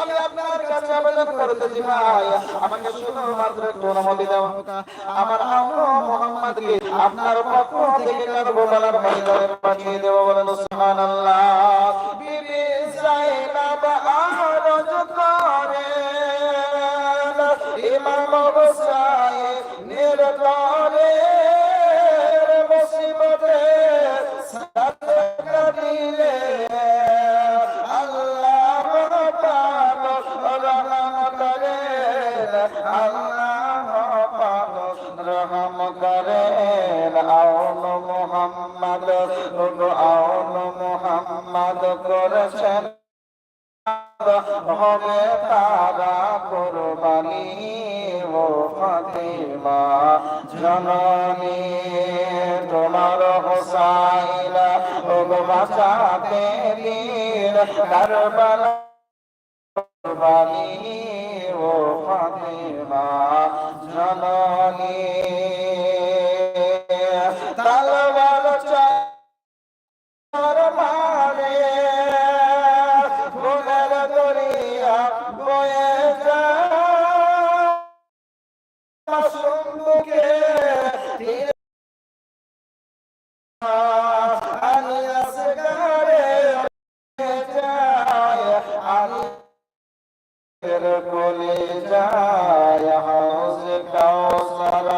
আমি আপনার কাছে আবেদন করতেছি ভাই। আমাকে একটু অনুমতি আমার আম্মা মোহাম্মদকে আপনার পক্ষ থেকে কারবালার ময়দানে পাঠিয়ে দেব বলেন সুবহানাল্লাহ। তারা কোরবানি ও ফাতিমা। জননী, তোমার হোসাইলা ও বাঁচাতে দিন কারবালা কোরবানি ও ফাতিমা, জননী তালবার যায় হাউজ কাউসার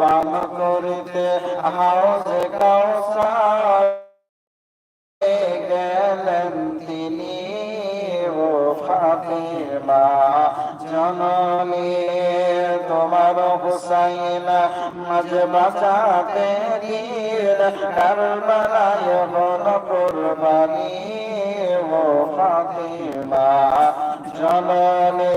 পান করিতে হাউজ কাউসার গেলেন তিনি ও ফাতেমা, জননী তোমার হুসাইন, মাঝে বাঁচাতে দিন কারবালায় হল কোরবানি ও ফাতেমা, জননী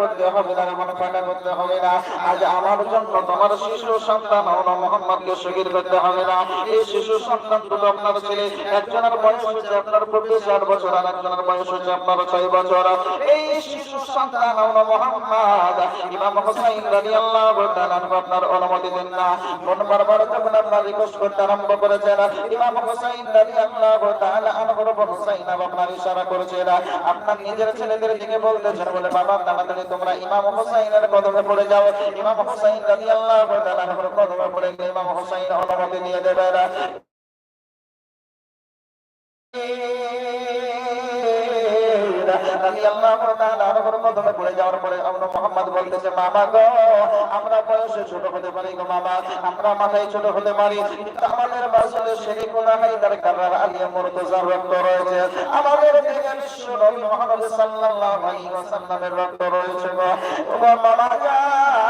করতে হবে না, আমার পাকা করতে হবে না। আজ আমার জন্য তোমার শিশু সন্তান হলো মোহাম্মদকে শহীদ করতে হবে না। এই শিশু সন্তান দুটো আপনার ছেলে, একজনের বয়স হচ্ছে আপনার পঁচিশ চার বছর আর একজনের বয়স হচ্ছে আপনার ছয় বছর। এই সন্তান হলো মোহাম্মদ। ইমাম রাদিয়াল্লাহু তাআলা আপনার অনুমতি দেন না। কোন বারবার যখন আপনার রিকোয়েস্ট করতে আরম্ভ করেছেন, ইমাম রাদিয়াল্লাহু তাআলা আনহর হোসাইন আপনার ইশারা করেছেন। আপনার নিজের ছেলেদের দিকে বলতেছেন, বলে, বাবা তোমরা ইমাম হোসাইনের কদমে পড়ে যাও। ইমাম হোসাইন রাদিয়াল্লাহু তাআলা আনহর কদমে পড়ে গেলে ইমাম হোসাইন অনুমতি দিয়ে দেবেন। রাদিয়াল্লাহু ছোট হতে পারি গো মামা, আমরা মাথায় ছোট হতে পারি। আমাদের বাসলে শরীকুল্লাহ হায়দার কাররার আলিয়া মুরতাজার রক্ত রয়েছে। আমাদের দিকে বিশ্ব নবী মুহাম্মদ সাল্লাল্লাহু আলাইহি ওয়াসাল্লামের রক্ত রয়েছে গো। মামা জান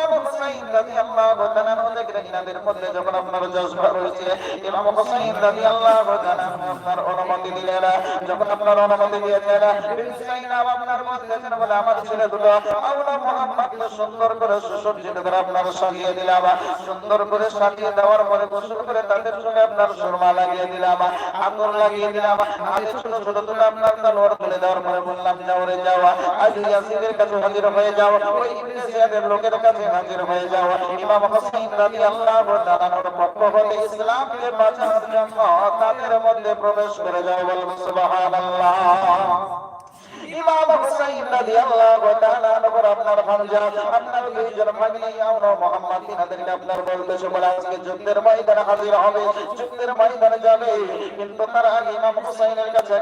সুন্দর করে সুসজ্জিত করে আপনার সাজিয়ে দিলাম। সুন্দর করে সাজিয়ে দেওয়ার পরে গোসল করে তাদের সঙ্গে আপনার সুরমা লাগিয়ে দিলাম আঙুর লাগিয়ে দিলাম। ছোট ছোট তুলে আপনার তালোয়ার তুলে দেওয়ার পরে বললাম, যাও আজ ইয়াসিনের কাছে হাজির হয়ে যাও। ওই ইবনে লোকের কাছে হাজির হয়ে যাও। প্রবেশ করে আপনার কিন্তু তার আগে ইমাম হুসাইনের কাছে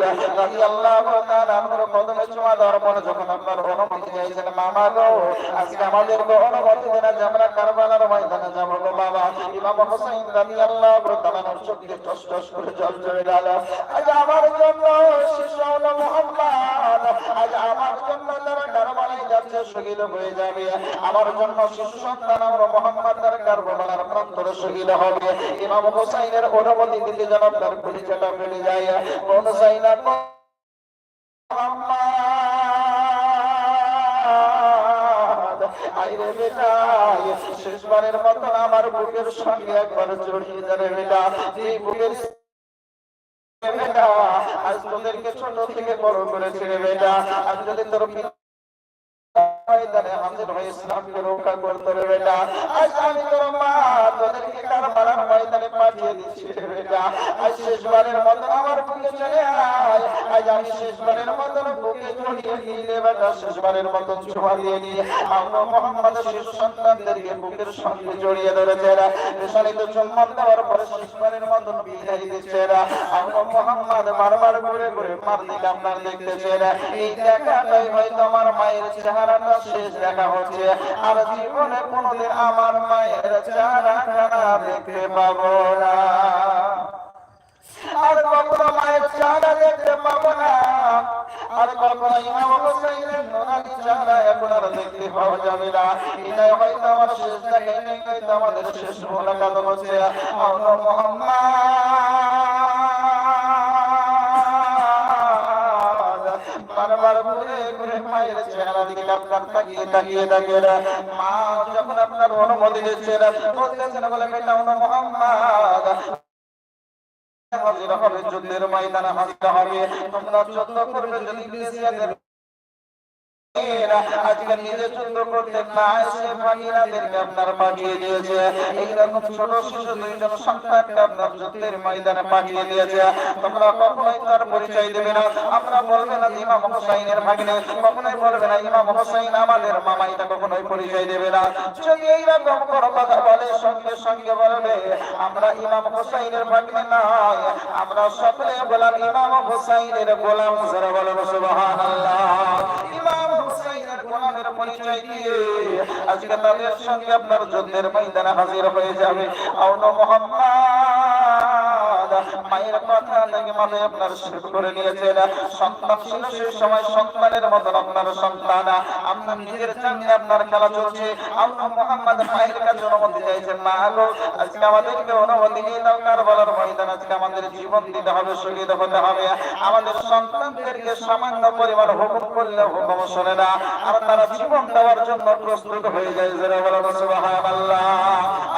রাদিয়াল্লাহু তাআলা নবর কদমে চুমা দেওয়ার পরে যখন আপনার অনুমতি চাইছেন মামা গো, আজকে আমাদের অনুমতি দেন যে আমরা কারবালার ময়দানে যাব গো বাবা। ইমাম হুসাইন রাদিয়াল্লাহু তাআলা চোখে টস টস করে জল ঝরে গেল। আজ আমার জন্য শিশু হলো মোহাম্মদ। আজ আমার জন্য তারা কারবালায় যাচ্ছে, শহীদ হয়ে যাবে। আমার জন্য শিশু সন্তান আমরা মোহাম্মদ তার কারবালার প্রান্তরে শহীদ হবে। ইমাম হুসাইনের অনুমতি দিতে যেন তার পরিচয়টা ফেলে যায়। কোন মোহাম্মদ আইরে বেটা শেষবারের মতন আমার বুকের সঙ্গে একবার জড়িয়ে যাবে বেটা। এই বুকের আজ তোদেরকে ছোট থেকে বড় করেছে বেটা। আজ যদি তোর ময়দানে হাজির হয়ে ইসলামকে রক্ষা করতে রে বেটা। আজ আমি তোর মা, তোদেরকে কারবালার ময়দানে পাঠিয়ে দিচ্ছি রে বেটা। আজ শেষবারের মতন আমার বুকে চলে আয়। আজ আমি শেষবারের মতন বুকে জড়িয়ে রে বেটা, শেষবারের মতন ছোঁয়া দিয়ে নিয়ে আমরা মোহাম্মদ শিশু সন্তানদেরকে বুকের সঙ্গে জড়িয়ে ধরেছে এরা পেশানিত চুম্বন দেওয়ার পরে শেষবারের মতন বিদায় দিচ্ছে এরা আমরা মোহাম্মদ বারবার ঘুরে ঘুরে মার দিলাম না দেখতেছে এরা এই দেখাটাই হয়তো আমার মায়ের চেহারাটা শেষ দেখা হচ্ছে। আর জীবনে কোনোদিন আমার মায়ের চেহারাটা দেখতে পাবো না। আর কখনো মায়ের চেহারা দেখতে পাবো না। আর কখনো ইমাম হোসেনের নোনালি চেহারা এখন আর দেখতে পাওয়া যাবে না। এটাই হয়তো আমার শেষ দেখা, এটাই হয়তো আমাদের শেষ মোলাকাত হচ্ছে। আমরা মোহাম্মদ বারবার ঘুরে ঘুরে মায়ের চেহারা দিকে আপনার তাকিয়ে তাকিয়ে তাকিয়ে মা যখন আপনার অনুমতি দিচ্ছেন, বলতেছেন, বলে, বেটা হলো মোহাম্মদ। হাজির হবে, যুদ্ধের ময়দানে হাজির হবে। তোমরা যত করবে যদি আজকে নিজে তোমরা কখনোই পরিচয় দেবে না। ইমাম হোসাইনের না যদি এইরকম কোনো কথা বলে, সঙ্গে সঙ্গে বলবে, আমরা ইমাম হোসাইনের ভাগিনে নয়, আমরা সকলে বললাম ইমাম হোসাইনের গোলাম, যারা পরিচয় দিয়ে আজকে তাদের সঙ্গে আপনার যুদ্ধের ময়দানে হাজির হয়ে যাবে। আউন মোহাম্মদ মায়ের কথা লেগে মাথায় আপনার শেষ করে নিয়েছেন। সন্তান ছিল সেই সময় সন্তানের মতন আপনার সন্তান। আপনার নিজের সঙ্গে আপনার খেলা চলছে। আউন মোহাম্মদ মায়ের কাছে অনুমতি চাইছেন, মা গো আজকে আমাদেরকে অনুমতি নিয়ে দাও, কারবালার ময়দান আজকে আমাদের জীবন দিতে হবে, শহীদ হতে হবে। আমাদের সন্তানদেরকে সামান্য পরিমাণ হুকুম করলে হুকুম শোনে না। আর তারা জীবন দেওয়ার জন্য প্রস্তুত হয়ে যায় যারা বলেন, সুবহানাল্লাহ।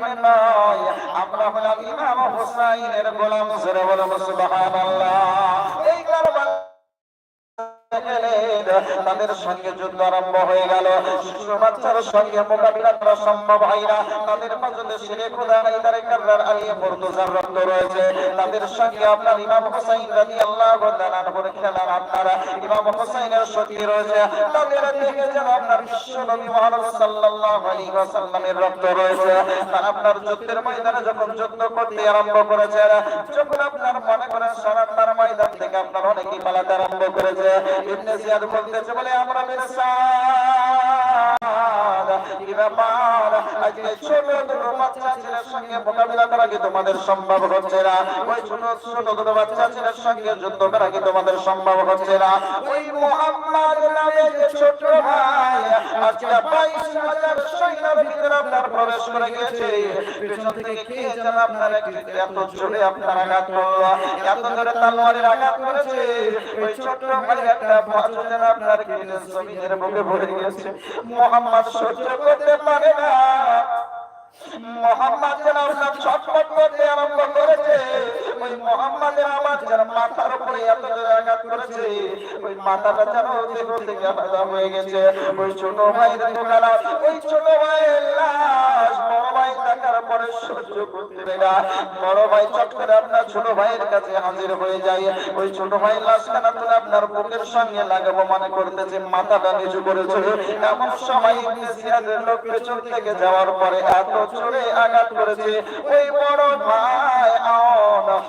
নয় আমরা হলাম ইমাম হোসাইনের গোলাম সুরে বলো সুবহানাল্লাহ। এই কারবার তাদের সঙ্গে যুদ্ধ আরম্ভ হয়ে গেল। শিশু বাচ্চার সঙ্গে মোকাবিলা করা সম্ভব হয় না। তাদের মাঝে সিরে খোদা ইদারে কাররার আলিয়ে মুর্তজার রক্ত রয়েছে। তাদের সঙ্গে আপনার ইমাম হোসাইন রাদিয়াল্লাহু তাআলা করে খেলার আপনারা ইমাম হোসাইনের শক্তি রয়েছে। তাদের দেখে যেন আপনার বিশ্ব নবী মুহাম্মদ সাল্লাল্লাহু আলাইহি ওয়াসাল্লামের রক্ত রয়েছে। তারা আপনার যুদ্ধের ময়দানে যখন যুদ্ধ করতে আরম্ভ করেছে, যখন আপনার মনে করেন সারাটার ময়দান থেকে আপনার অনেকেই পালাতে আরম্ভ করেছে। ইবনে জিয়াদ বলতেছে, বলে, আমরা মির্সাদ কি ব্যাপার? আজকে ছোট দুটো বাচ্চা ছেলের সঙ্গে মোকাবিলা করা কি তোমাদের সম্ভব হচ্ছে না? ওই ছোট ছোট দুটো বাচ্চা ছেলের সঙ্গে যুদ্ধ করা কি তোমাদের সম্ভব হচ্ছে না? ওই মোহাম্মদ নামে যে ছোট ভাই, আজকে বাইশ হাজার সৈন্যের ভিতরে আপনার প্রবেশ করে গেছে পেছন থেকে কে যেন আপনার এত জোরে আপনার আঘাত করল, এত জোরে তালোয়ারের আঘাত করেছে। ওই ছোট ভাই একটা আপনার কেটে জমিনের বুকে ভরে গেছে মোহাম্মদ সহ্য করতে না। মোহাম্মদ যেন আপনার ছটফট করতে আরম্ভ করেছে। ওই মোহাম্মদের আওয়াজ মাথার উপরে এত জোরে আঘাত করেছে, ওই মাথাটা যেন থেকে আলাদা হয়ে গেছে। ওই ছোট ভাই গেল ওই ছোট ভাইয়ের লাশ, বড় ভাই পরে সহ্য করতে বড় ভাই চট করে আপনার ছোট ভাইয়ের কাছে হাজির হয়ে যায়। ওই ছোট তুলে আপনার বুকের সঙ্গে লাগাবো মনে করতেছে, মাথাটা নিচু করেছে। এমন সময় ইংরেজিয়াদের লোক পেছন থেকে যাওয়ার পরে এত জোরে আঘাত করেছে, ওই বড় ভাই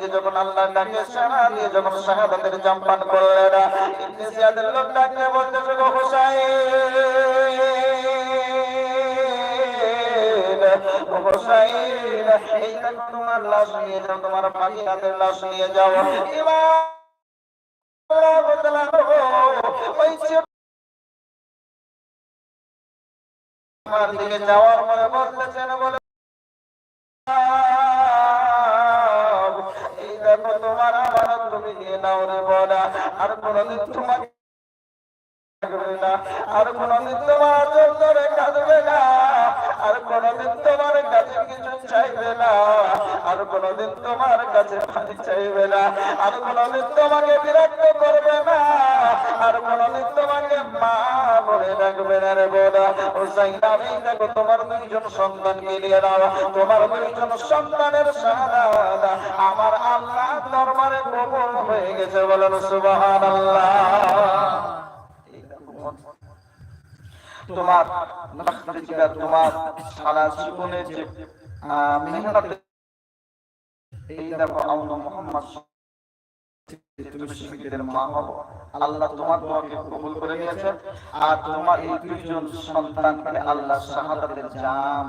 নিজে যখন আল্লাহ ডাকে সারা দিয়ে যখন শাহাদাতের জাম্পান করলেন, ইবনে জিয়াদের লোক ডাকে বলতেছে গো হুসাইন হুসাইন, এই দেখো তোমার লাশ নিয়ে যাও তোমার ভাগিনাদের লাশ নিয়ে যাও আমার দিকে যাওয়ার পরে বলতেছেন বলে বলা। আর কোনদিন তোমাকে আর কোনদিন তোমার জন্য কাঁদবে না। আর কোনদিন তোমার কিছু চাইবে না। আর কোনদিন তোমার কাছে পানি চাইবে না। আর কোনদিন তোমাকে বিরক্ত করবে না। আর কোনদিন তোমাকে মা বলে ডাকবে না রে বোনা ও সাইনা এই দেখো তোমার দুইজন সন্তানকে নিয়ে নাও। তোমার দুইজন সন্তানের শাহাদা আমার আল্লাহ দরবারে কবুল হয়ে গেছে বলেন সুবহানাল্লাহ। তোমার তোমার সারা জীবনের যে মেহনত এই দেখো আল্লাহ মুহাম্মদ তুমি শহীদের মা হব। আল্লাহ তোমার দোয়াকে কবুল করে নিয়েছে। আর তোমার এই দুইজন সন্তানকে আল্লাহ শাহাদাতের জাম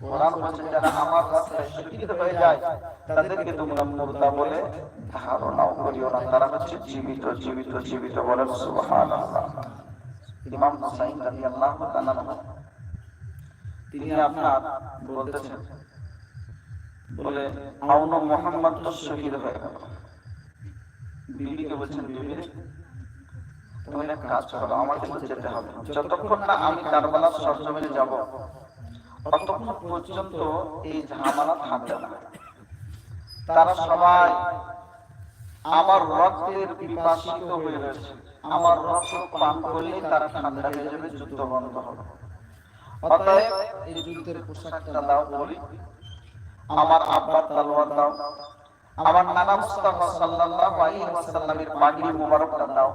কোরআন বলছে যারা আমার রাস্তায় শহীদ হয়ে যায় তাদেরকে তোমরা মুর্দা বলে ধারণাও করিও না। তারা হচ্ছে জীবিত জীবিত জীবিত বলেন সুবহানাল্লাহ। ইমাম হুসাইন রাদিয়াল্লাহু তাআলা তিনি আপনার বলতেছেন। বলে, আউন মোহাম্মদ তো শহীদ হয়ে গেল। বিবিকে বলছেন, বিবি, তুমি এক কাজ করো যেতে হবে। যতক্ষণ না আমি কারবালার সরজমিনে যাব ততক্ষণ পর্যন্ত এই ঝামেলা থাকবে না। তারা সবাই আমার রক্তের পিপাসিত হয়ে রয়েছে। আমার রক্ত পান করলেই তারা ঠান্ডা হয়ে যাবে, যুদ্ধ বন্ধ হবে। অতএব এই যুদ্ধের পোশাকটা দাও বলি। আমার আব্বার তালোয়ার দাও। আমার নানা মুস্তাফা সাল্লাল্লাহু আলাইহি ওয়াসাল্লামের পাগড়ি মুবারকটা দাও।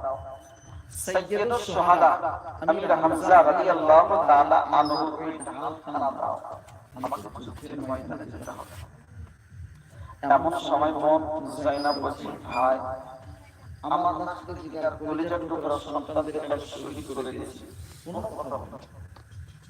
সাইয়্যিদুশ শুহাদা আমির হামজা রাদিয়াল্লাহু তাআলা আনহু এই ঢালখানা দাও। আমাকে যুদ্ধের ময়দানে যেতে হবে। এমন সময় বোন জাইনাব বলছি ভাই আমার রাস্তা জিগার কলিজার টুকরা সন্তানদের একটা শহীদ করে দিয়েছি। কোনো কথা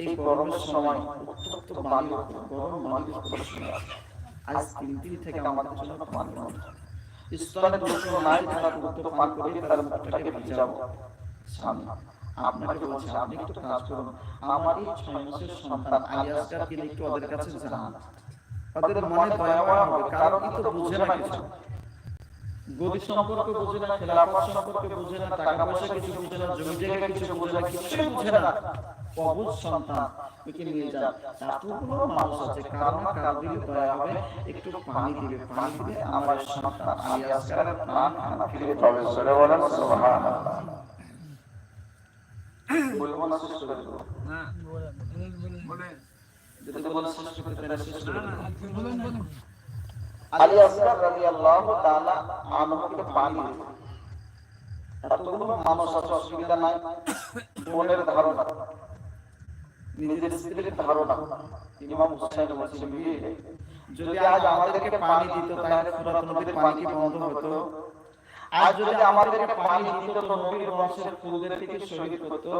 এই গরমের সময় উত্তপ্ত বালির গরম বালির উপর আজ তিন দিন থেকে আমাদের জন্য পানি। স্তনে দুটো নাই তার উত্তপ্ত পান করিয়ে তার মুখটাকে ভিজাবো। স্বামী, আপনাকে বলছি, আপনি একটু কাজ করুন। আমার এই ছয় মাসের সন্তান আলিয়াসকে একটু ওদের কাছে জানান ওদের মনে দয়া হবে, কারণ তো বুঝে না কিছু। গদি সম্পর্ক বুঝে না খেলাফত সম্পর্কে বুঝে না, টাকা পয়সা কিছু বুঝে না, জমি জায়গা কিছু বুঝে না, কিছুই বুঝে না। অবুঝ সন্তান। ওকে নিয়ে যান এতগুলো মানুষ আছে কারও না কারও দিলে দয়া হবে। একটু পানি দিবে পানি দিবে আমার সন্তান আলিয়াসকার প্রাণ খানা ফিরে তবে সরে বলেন সুবহানাল্লাহ। বলব না শেষ করে দেবো। যদি বলেন শেষ করতে পারে শেষ করে দেব। আলী আসগার রাদিয়াল্লাহু তাআলা আনহুকে পানি দিলেন। এতগুলো মানুষ আছে অসুবিধা নাই। মনের ধারণা। নিজের স্ত্রীর ধারণা। ইমাম হুসাইন বলছেন যদি আজ আমাদেরকে পানি দিত তাহলে ফুরাত নদীর পানি কি বন্ধ হতো? আজ যদি আমাদেরকে পানি দিত তো নবীর বংশের ফুলদের থেকে শহীদ করতো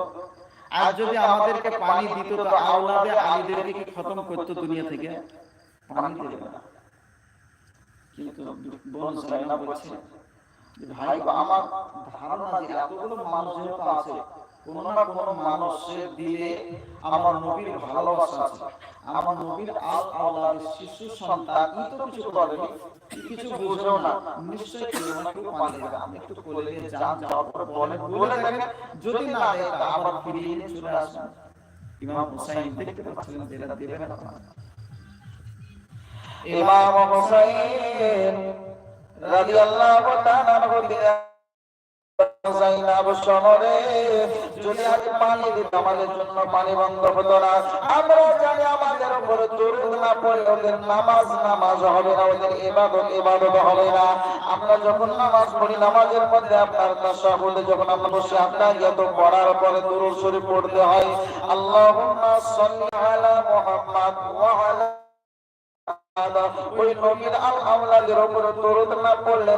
আজ যদি আমাদেরকে পানি দিত তো আওলাদে আলীদেরকে কি খতম করতো দুনিয়া থেকে? পানি দেবে না কিন্তু বোন সাইনা বলছে ভাই আমার ধারণা যে এতগুলো মানুষ যেহেতু আছে কোন না কোন মানুষের দিলে আমার নবীর ভালোবাসা আছে। আমার নবীর আল শিশু সন্তান, ই তো কিছু করেনি কিছু বুঝেও না। নিশ্চয়ই কেউ না কেউ পানি দেবে আমি একটু কোলে নিয়ে যান, যাওয়ার পরে বলেন, বলে দেখেন, যদি না দেয় তা আবার ফিরিয়ে নিয়ে চলে আসবেন। ইমাম হুসাইন দেখতে পাচ্ছিলেন যে এরা দেবে না। ইমাম হুসাইন রাদিয়াল্লাহু তাআলা দিলেন জাইনাব শহরে, যদি আজ পানি দিত আমাদের জন্য পানি বন্ধ হতো না, আমরা জানি আমাদের উপরে দরুদ না পড়লে ওদের নামাজ নামাজ হবে না, ওদের ইবাদত ইবাদত হবে না। আমরা যখন নামাজ পড়ি, নামাজের মধ্যে আপনার তাশাহুদ, যখন আমরা বসে আপনার যত পড়ার পরে দুরূদ শরীফ পড়তে হয়, আল্লাহুম্মা সাল্লি আলা মুহাম্মাদ ওয়া আলা ওই নবীর আল আওলাদের উপরে দরুদ না পড়লে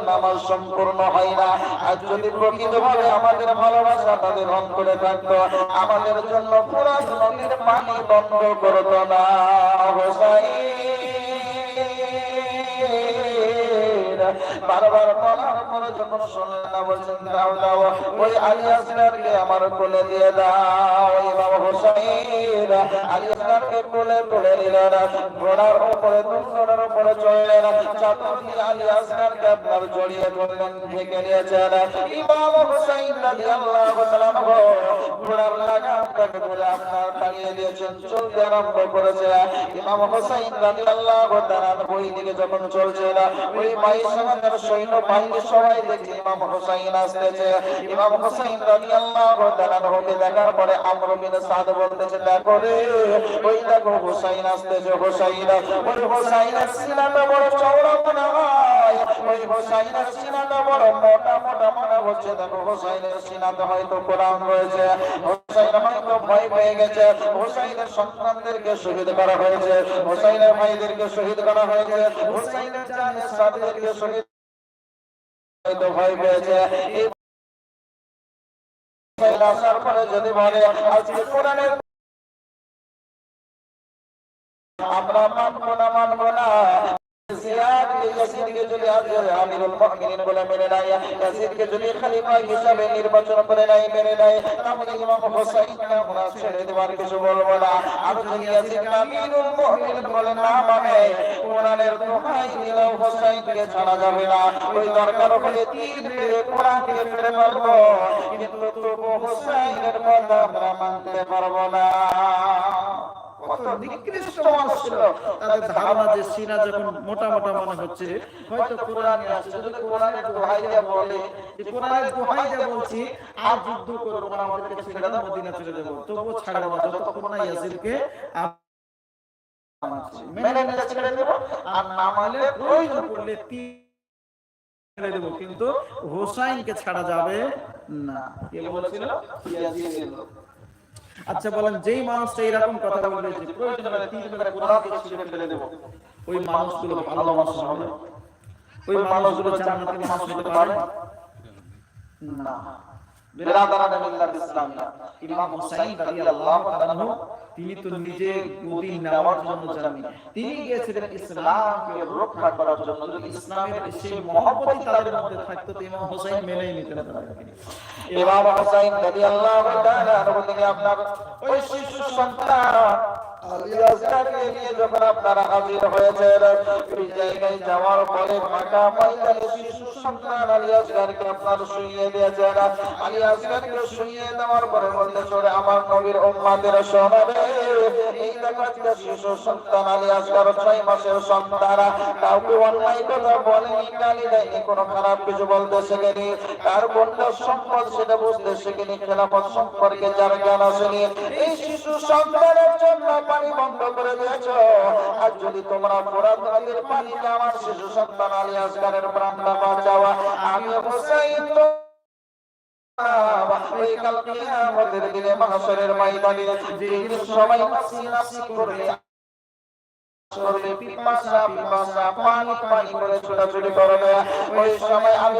সম্পূর্ণ হয় না। আর যদি প্রকৃতভাবে আমাদের ভালোবাসা তাদের অন্তরে থাকতো, আমাদের জন্য পুরা নদীর পানি বন্ধ করতো না। বারবার বলার পরে যখন শুনলেন না বলছেন, দাও দাও, ওই আলী আসগারকে আমার কোলে দিয়ে দাও, ওই বাবা হোসাইন। আলী আসগারকে কোলে তুলে নিলেন, ঘোড়ার উপরে দুর্ঘটনার উপরে চললেন চাদর দিয়ে আলী আসগারকে আপনার জড়িয়ে ধরলেন, ঢেকে নিয়েছেন। ইমাম হোসাইন রাদিয়াল্লাহু তাআলা ঘোড়ার লাগামটাকে ধরে আপনার টাঙিয়ে দিয়েছেন, চলতে আরম্ভ করেছে। ইমাম হোসাইন রাদিয়াল্লাহু তাআলা ওই দিকে যখন চলছে ওই বাইশ হাজার সৈন্য বাহিনী সবাই দেখছে ইমাম হোসাইন আসতেছে। ইমাম হোসাইন রাদিয়াল্লাহু তাআলা ওকে দেখার পরে আমর বিন সাদ বলতেছে, দেখো রে, ওই দেখো হোসাইন আসতেছে, হোসাইন। ওই হোসাইনের সিনাটা বড় চওড়া মনে হয়। ওই হোসাইনের সিনাটা বড় মোটা মোটা মনে হচ্ছে। দেখো হোসাইনের সিনাতে হয়তো কোরআন রয়েছে। হোসাইন হয়তো ভয় পেয়ে গেছে। হোসাইনের সন্তানদেরকে শহীদ করা হয়েছে। হোসাইনের ভাইদেরকে শহীদ করা হয়েছে। হোসাইনের জানে সাথীদেরকে শহীদ হয়তো ভয় পেয়েছে। এই আসার পরে যদি বলে, আজকে কোরআনের আমরা মানবো না মানবো না। জিয়াদ ইয়াসিনকে যদি আজকে আমিরুল মুমিনিন বলে মেনে নেয়, ইয়াসিনকে যদি খলিফা হিসাবে নির্বাচন করে নেয়, মেনে নেয়, তাহলে ইমাম হোসাইনকে আমরা ছেড়ে দেওয়ার কিছু বলব না। আর যদি ইয়াসিনকে আমিরুল মুমিনিন বলে না মানে কোরআনের দোহাই দিলেও হোসাইনকে ছাড়া যাবে না। ওই দরকার হলে তীর মেরে কোরআনকে ফিরে পারব কিন্তু তবু হোসাইনের কথা আমরা মানতে পারব না। কত নিকৃষ্ট মানুষ ছিল তাদের ধারণা যে সিনা যখন মোটা মোটা মনে হচ্ছে হয়তো কোরআনে আছে যদি কোরআনের দোহাই দিয়ে বলে যে কোরআনের দোহাই দিয়ে বলছি আর যুদ্ধ করব না আমাদেরকে ছেড়ে দাও মদিনা চলে যাব তবুও ছাড়বো না যতক্ষণ না ইয়াজিদকে মেনে নিতে ছেড়ে দেব আর না মানলে প্রয়োজন পড়লে ছেড়ে দেবো কিন্তু হোসাইনকে ছাড়া যাবে না। কে বলেছিল? ইয়াজিদ। আচ্ছা বলেন, যেই মানুষটা এরকম কথা বলবে যে প্রয়োজন হলে তিন বেলা কোরআন থেকে ছিঁড়ে ফেলে দেব, ওই মানুষগুলো ভালো মানুষ হবে। ওই মানুষগুলো জান্নাতের মানুষ হতে পারে? না। বিরাদারান মিল্লাত ইসলামিয়া ইমাম হুসাইন রাদিয়াল্লাহু আনহু তিনি তো নিজে গদি নেওয়ার জন্য যাননি তিনি গিয়েছিলেন ইসলামকে রক্ষা করার জন্য। যদি ইসলামের সেই মহব্বতই তাদের মধ্যে থাকতো তো ইমাম হুসাইন মেনেই নিতেন ইমাম হুসাইন রাদিয়াল্লাহু তাআলা আনহু আপনার ওই শিশু সন্তান কাউকে অন্যায় কথা বলেনি, গালি দেয়নি, কোনো খারাপ কিছু বলতে শেখেনি। কার কোনটা সম্পদ সেটা বুঝতে শেখেনি, খেলাফত সম্পর্কে যার জ্ঞান আসেনি। এই শিশু সন্তানের জন্য পানি বন্ধ করে দিয়েছ। আর যদি তোমরা ফোরাত নদীর পানিতে আমার শিশু সন্তান আলী আসগারের প্রাণটা বাঁচাওয়া আমি হোসাইন পানি পানি করে ছোটাছুটি করবে, ওই সময় আমি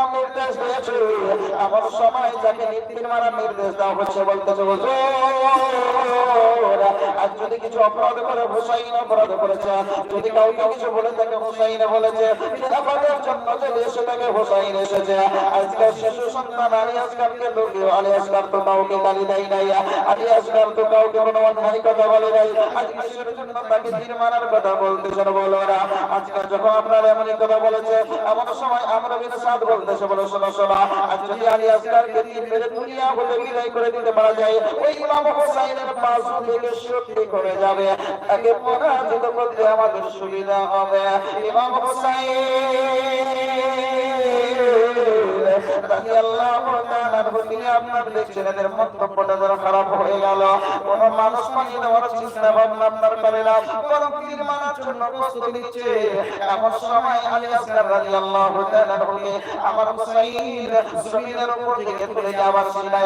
মারার নির্দেশ দিয়েছে এমন সময় যাকে তীর মারার নির্দেশ দেওয়া হচ্ছে, বলতেছে আর যদি কিছু অপরাধ করে হুসাইন অপরাধ করেছে, যদি কাউকে কিছু বলে থাকে, হুসাইন বলেছে খেলাফতের জন্য যদি এসে থাকে হুসাইন এসেছে, আজকে শিশু সন্তান আলী আসগারকে তো আলী আসগার তো কাউকে গালি দেয় নাই, আলী আসগার তো কাউকে কোনো অন্যায় কথা বলে নাই আজকে জন্য তাকে তীর মারার কথা বলতেছেন বলো না আজকে যখন আপনার এমন কথা বলেছে, এমন সময় আমরা বিনা সাথ বলতেছে বলো শোনো শোনো আজ যদি আলী আসগারকে তীর মেরে দুনিয়া বলে বিদায় করে দিতে পারা যায় ওই ইমাম হোসাইনের বাজু থেকে শক্তি করে যাবে তাকে পরাজিত করতে আমাদের সুবিধা হবে ইমাম হোসাইন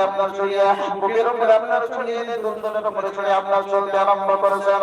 আপনার করে চড়িয়ে বুকের উপরে আপনার চড়িয়ে দুন্দনের উপরে চড়ে আপনার চলতে আরম্ভ করেছেন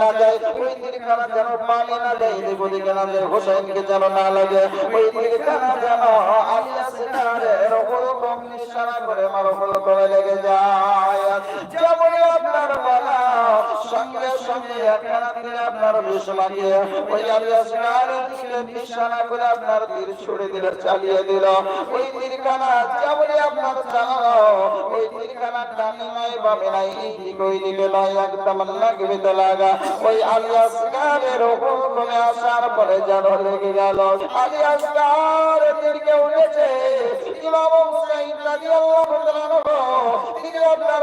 না যায় ওই তীরখানা যেন পানি না যায় এদিক ওদিকে না যায় হোসেনকে যেন না লাগে ওই তীরখানা যেন আলী আসগারের হুকুম নিশানা করে মারফল লেগে যায়। যেমন আপনার বলা সঙ্গে সঙ্গে একখানা আপনার বিষ লাগিয়ে ওই আলী আসগারের দিকে নিশানা করে আপনার তীর ছুড়ে দিলে, চালিয়ে দিল। ওই তীরখানা যেমন আপনার চালানো ওই তীরখানা ডানে নাই, বামে নাই এই আসার পরে যেন লেগে গেল। আপনার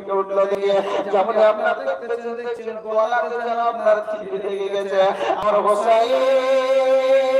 তীরকে উঠল দিয়ে যেমন আপনার দেখতেছেন দেখছিলেন গোলাতে যেন আপনার লেগে গেছে। আমার হোসাইন!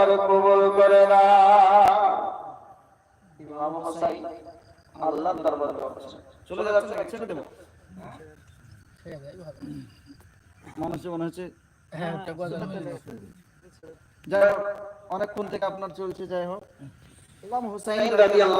কবুল করে না। ইমাম হোসাইন আল্লাহর দরবারে চলে যাচ্ছে ছেড়ে দেবো। মনে মনে হচ্ছে যাই হোক অনেকক্ষণ থেকে আপনার চলছে যাই হোক। ইমাম হুসাইন রাদিয়াল্লাহু